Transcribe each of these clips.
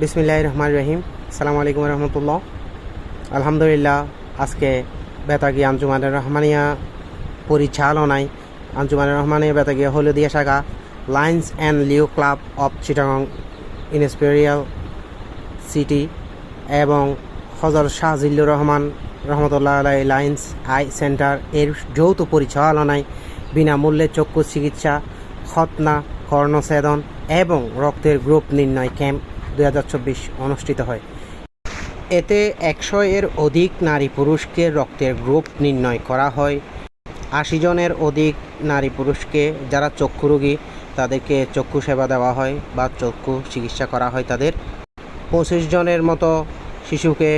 বিসমিল্লাহ রহমান রহিম সালামু আলাইকুম রহমতুল্লাহ আলহামদুলিল্লাহ, আজকে বেতাগি আঞ্জুমানের রহমানিয়া পরিচালনায় আঞ্জুমানের রহমানিয়া বেতাগি হলদিয়া শাখা Lions and Leo club of Chittagong imperial city এবং হজর শাহজিল্লুর রহমান রহমতুল্লাহ আলাই লাইন্স আই সেন্টার এর যৌথ পরিচালনায় বিনামূল্যে চক্ষু চিকিৎসা খতনা কর্ণছেদন এবং রক্তের গ্রুপ নির্ণয় ক্যাম্প দু হাজার চব্বিশ অনুষ্ঠিত হয়। এতে একশো এর অধিক নারী পুরুষকে রক্তের গ্রুপ নির্ণয় করা হয়। আশি জনের অধিক নারী পুরুষকে যারা চক্ষু রোগী, তাদেরকে চক্ষু সেবা দেওয়া হয় বা চক্ষু চিকিৎসা করা হয় তাদের। পঁচিশ জনের মতো শিশুকে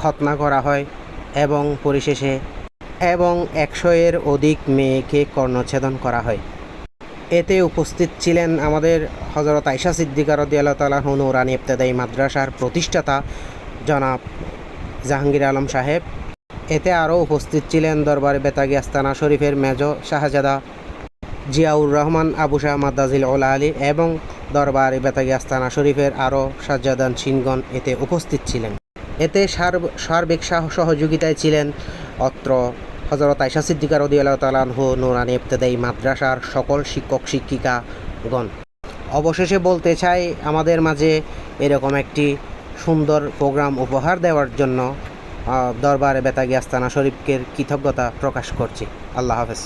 খতনা করা হয় এবং পরিশেষে এবং একশো এর অধিক মেয়েকে কর্ণচ্ছেদন করা হয়। এতে উপস্থিত ছিলেন আমাদের হজরত আয়সা সিদ্দিকা রদিয়াল্লাহ তালা নুরানি ইবতেদায়ী মাদ্রাসার প্রতিষ্ঠাতা জনাব জাহাঙ্গীর আলম সাহেব। এতে আরও উপস্থিত ছিলেন দরবার বেতাগি আস্তানা শরীফের মেজ শাহজাদা জিয়াউর রহমান, আবু শাহ মাদ্দাজিল ওলা আলী এবং দরবার বেতাগি আস্তানা শরীফের আরও সাজ্জাদান সিনগণ এতে উপস্থিত ছিলেন। এতে সার্ব- সার্বিক সহ- সহযোগিতায় ছিলেন অত্র হজরত আয়সা সিদ্দিকা রদিয়াল্লাহ তালাহু নুরানি ইবতেদায়ী মাদ্রাসার সকল শিক্ষক, শিক্ষিকাগণ। অবশেষে বলতে চাই, আমাদের মাঝে এরকম একটি সুন্দর প্রোগ্রাম উপহার দেওয়ার জন্য দরবারে বেতাগি আস্তানা শরীফকে কৃতজ্ঞতা প্রকাশ করছি। আল্লাহ হাফেজ।